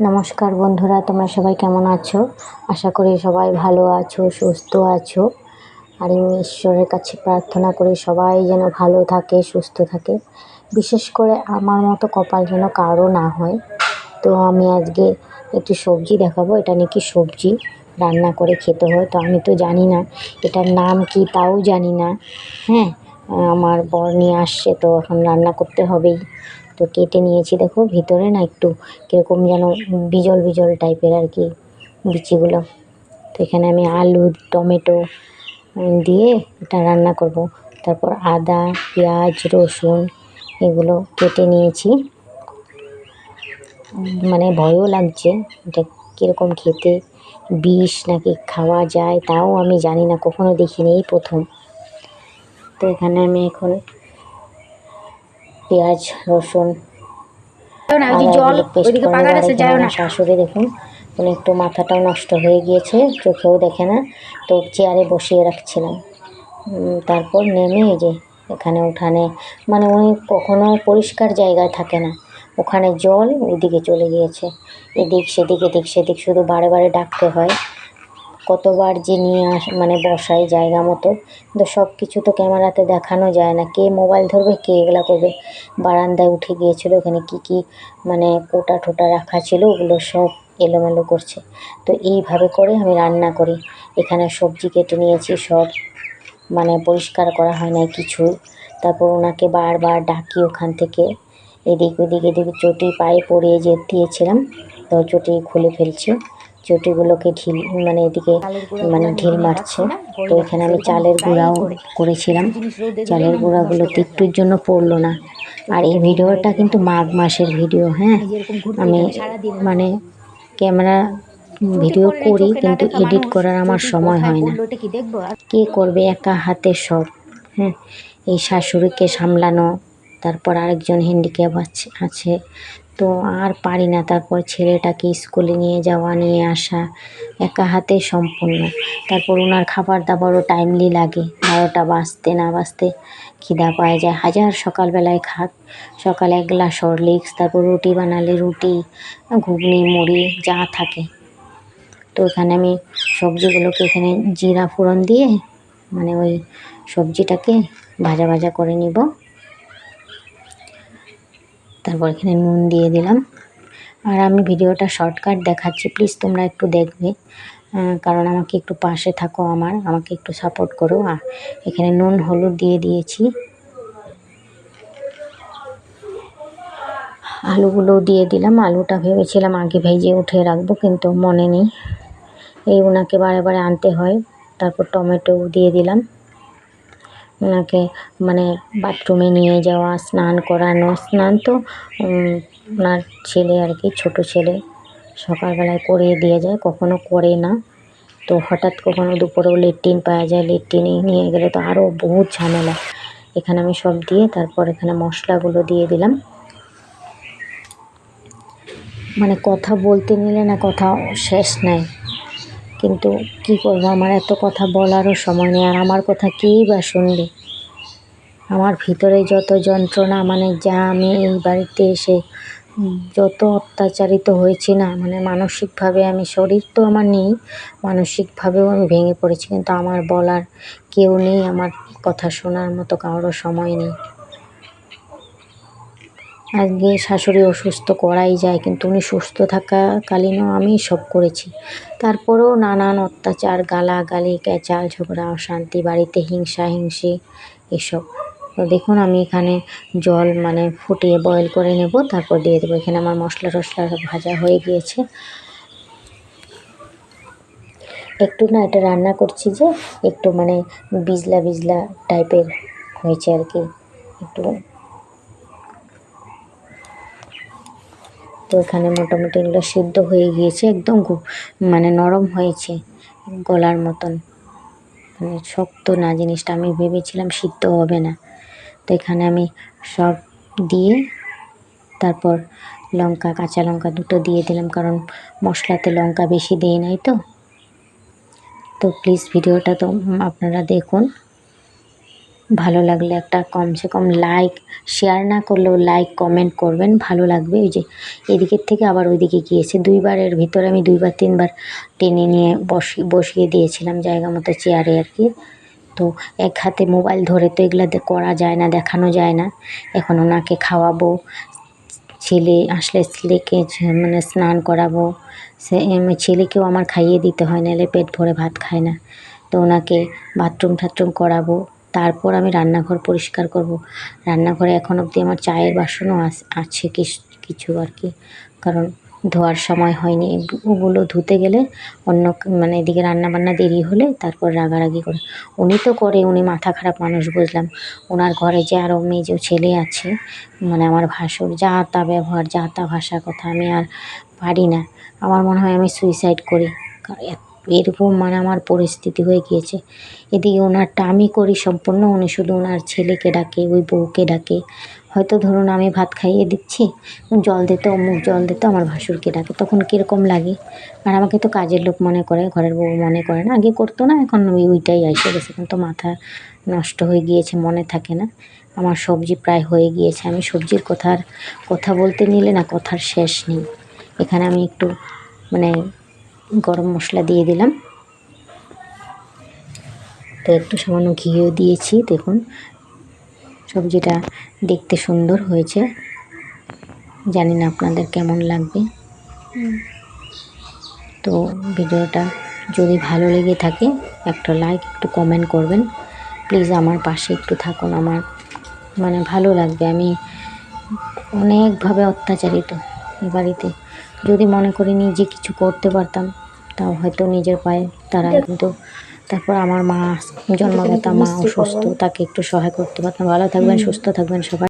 নমস্কার বন্ধুরা, তোমরা সবাই কেমন আছো? আশা করি সবাই ভালো আছো, সুস্থ আছো। আর আমি ঈশ্বরের কাছে প্রার্থনা করি সবাই যেন ভালো থাকে, সুস্থ থাকে। বিশেষ করে আমার মতো কপাল যেন কারও না হয়। তো আমি আজকে একটু সবজি দেখাবো। এটা নাকি সবজি, রান্না করে খেতে হয়। তো আমি তো জানি না এটার নাম কি, তাও জানি না। হ্যাঁ আমার বর নিয়ে আসছে, তো এখন রান্না করতে হবেই। তো কেটে নিয়েছি, দেখো ভিতরে না একটু কীরকম যেন বিজল বিজল টাইপের আর কি বিচিগুলো। তো এখানে আমি আলু, টমেটো দিয়ে এটা রান্না করব। তারপর আদা, পেঁয়াজ, রসুন এগুলো কেটে নিয়েছি। মানে ভয়ও লাগছে এটা কীরকম খেতে, বিষ নাকি খাওয়া যায় তাও আমি জানি না, কখনো দেখিনি এই প্রথম। তো এখানে আমি এখন পেঁয়াজ রসুন শাশুড়ি দেখুন। উনি একটু মাথাটাও নষ্ট হয়ে গিয়েছে চোখেও দেখে না। তো চেয়ারে বসিয়ে রাখছিলাম। তারপর নেমে এই যে এখানে উঠানে মানে উনি কখনো পরিষ্কার জায়গায় থাকে না। ওখানে জল ওইদিকে চলে গিয়েছে। এদিক সেদিক এদিক সেদিক শুধু বারে বারে ডাকতে হয়। কতবার যে নিয়ে আস মানে বসাই জায়গা মতো, কিন্তু সব কিছু তো ক্যামেরাতে দেখানো যায় না। কে মোবাইল ধরবে, কে এগুলা করবে? বারান্দায় উঠে গিয়েছিল, ওখানে কি কি মানে কোটা ঠোটা রাখা ছিল, ওগুলো সব এলোমেলো করছে। তো এইভাবে করে আমি রান্না করি। এখানে সবজি কেটে নিয়েছি, সব মানে পরিষ্কার করা হয় না কিছুই। তারপর ওনাকে বারবার ডাকি ওখান থেকে। এদিক ওদিক, এদিক, চটি পায়ে পড়িয়ে যে দিয়েছিলাম, তো চটি খুলে ফেলছে। চটিগুলোকে ঢিল মানে এদিকে মানে ঢিল মারছে। তো এখানে আমি চালের গুঁড়াও করেছিলাম। চালের গুঁড়াগুলোতে একটুর জন্য পড়ল না। আর এই ভিডিওটা কিন্তু মাঘ মাসের ভিডিও হ্যাঁ? আমি মানে ক্যামেরা ভিডিও করি কিন্তু এডিট করার আমার সময় হয় না। কে করবে একা হাতে সব হ্যাঁ? এই শাশুড়িকে সামলানো তারপর আরেকজন হ্যান্ডিক্যাপ আছে আছে। তো আর পারি না। তারপর ছেলেটাকে স্কুলে নিয়ে যাওয়া, নিয়ে আসা একা হাতে সম্পূর্ণ। তারপর ওনার খাবার দাবারও টাইমলি লাগে। বারোটা বাঁচতে না বাঁচতে খিদা পাওয়া যায়। হাজার সকালবেলায় খাক। সকালে এক গ্লাস হরলিক্স তারপর রুটি বানালে রুটি, ঘুগনি, মুড়ি, যা থাকে। তো এখানে আমি সবজিগুলোকে এখানে জিরা ফোড়ন দিয়ে মানে ওই সবজিটাকে ভাজা ভাজা করে নিব। তারপর এখানে নুন দিয়ে দিলাম। আর আমি ভিডিওটা শর্টকাট দেখাচ্ছি, প্লিজ তোমরা একটু দেখবে। কারণ আমাকে একটু পাশে থাকো আমার, আমাকে একটু সাপোর্ট করো। এখানে নুন, হলুদ দিয়ে দিয়েছি। আলুগুলো দিয়ে দিলাম। আলুটা ভেবেছিলাম আগে ভেজে উঠে রাখব, কিন্তু মনে নেই। এই ওনাকে বারে বারে আনতে হয়। তারপর টমেটো দিয়ে দিলাম। ওনাকে মানে বাথরুমে নিয়ে যাওয়া, স্নান করানো। স্নান তো ওনার ছেলে আর কি, ছোটো ছেলে। সকালবেলায় করিয়ে দিয়ে যায়, কখনো করে না। তো হঠাৎ কখনো দুপুরেও লেট্রিন পাওয়া যায়, লেট্রিনে নিয়ে গেলে তো আরও বহুত ঝামেলা। এখানে আমি সব দিয়ে তারপর এখানে মশলাগুলো দিয়ে দিলাম। মানে কথা বলতে নিলে না, কথা শেষ নাই। কিন্তু কি করব? আমার এত কথা বলারও সময় নেই আর আমার কথা কেই বা শুনবে? আমার ভিতরে যত যন্ত্রণা মানে যা আমি এই বাড়িতে এসে যত অত্যাচারিত হয়েছি না মানে মানসিকভাবে আমি, শরীর তো আমার নেই, মানসিকভাবেও আমি ভেঙে পড়েছি, কিন্তু আমার বলার কেউ নেই, আমার কথা শোনার মতো কারোর সময় নেই। আজকে শাশুড়ি অসুস্থ করাই যায়, কিন্তু উনি সুস্থ থাকাকালীনও আমি সব করেছি। তারপরেও নানান অত্যাচার, গালাগালি, ক্যাচাল, ঝগড়া, অশান্তি, বাড়িতে হিংসা, হিংসি এসব। তো দেখুন, আমি এখানে জল মানে ফুটিয়ে বয়েল করে নেব, তারপর দিয়ে দেবো। এখানে আমার মশলা টশলা ভাজা হয়ে গিয়েছে। একটু না এটা রান্না করছি যে, একটু মানে বিজলা বিজলা টাইপের হয়েছে আর কি। একটু তো এখানে মোটামুটি এগুলো সিদ্ধ হয়ে গিয়েছে, একদম মানে নরম হয়েছে, গলার মতন। মানে শক্ত না জিনিসটা, আমি ভেবেছিলাম সিদ্ধ হবে না। তো এখানে আমি সব দিয়ে তারপর লঙ্কা, কাঁচা লঙ্কা দুটো দিয়ে দিলাম, কারণ মশলাতে লঙ্কা বেশি দিই নাই তো। তো প্লিজ ভিডিওটা তো আপনারা দেখুন। ভালো লাগলে একটা কমসে কম লাইক শেয়ার না করলেও লাইক কমেন্ট করবেন, ভালো লাগবে। ওই যে এদিকের থেকে আবার ওইদিকে গিয়েছে দুইবারের ভিতরে আমি দুইবার, তিনবার টেনে নিয়ে বসি, বসিয়ে দিয়েছিলাম জায়গা মতো চেয়ারে আর কি। তো এক হাতে মোবাইল ধরে তো এগুলা করা যায় না, দেখানো যায় না। এখন ওনাকে খাওয়াবো, ছেলে আসলে ছেলেকে মানে স্নান করাবো। সে ছেলেকেও আমার খাইয়ে দিতে হয়, নাহলে পেট ভরে ভাত খায় না। তো ওনাকে বাথরুম টাথরুম করাবো। তারপর আমি রান্নাঘর পরিষ্কার করব। রান্নাঘরে এখন অবধি আমার চায়ের বাসনও আছে কিছু আর কি। কারণ ধোয়ার সময় হয়নি। ওগুলো ধুতে গেলে অন্য মানে এদিকে রান্না বান্না দেরি হলে তারপর রাগারাগি করে। উনি তো করে, উনি মাথা খারাপ মানুষ বুঝলাম। ওনার ঘরে যে আরও মেয়ে যে ছেলে আছে মানে আমার ভাসুর, যা তা ব্যবহার, যা তা ভাষা কথা, আমি আর পারি না। আমার মনে হয় আমি সুইসাইড করি। এরকম মানে আমার পরিস্থিতি হয়ে গিয়েছে। এদিকে ওনারটা আমি করি সম্পূর্ণ, উনি শুধু ওনার ছেলেকে ডাকে, ওই বউকে ডাকে। হয়তো ধরুন আমি ভাত খাইয়ে দিচ্ছি, জল দিতে অমুক জল দিতে, আমার ভাসুরকে ডাকে। তখন কীরকম লাগে? আর আমাকে তো কাজের লোক মনে করে, ঘরের বউ মনে করে না। আগে করতো না, এখন ওই ওইটাই এসে গেছে। এখন তো মাথা নষ্ট হয়ে গিয়েছে, মনে থাকে না। আমার সবজি প্রায় হয়ে গিয়েছে। আমি সবজির কথার কথা বলতে নিলে না, কথার শেষ নেই। এখানে আমি একটু মানে গরম মশলা দিয়ে দিলাম। তো একটু সামান্য ঘিও দিয়েছি, দেখুন। সবজিটা দেখতে সুন্দর হয়েছে। জানি না আপনাদের কেমন লাগবে। তো ভিডিওটা যদি ভালো লেগে থাকে, একটা লাইক একটু কমেন্ট করবেন। প্লিজ আমার পাশে একটু থাকুন, আমার মানে ভালো লাগবে। আমি অনেকভাবে অত্যাচারিত। এই বাড়িতে। যদি মনে করি নিজে কিছু করতে পারতাম, তাও হয়তো নিজের পায়ে তারা কিন্তু তারপর আমার মা জন্মদাতা মা অসুস্থ, তাকে একটু সহায় করতে পারতাম। ভালো থাকবেন, সুস্থ থাকবেন সবাই।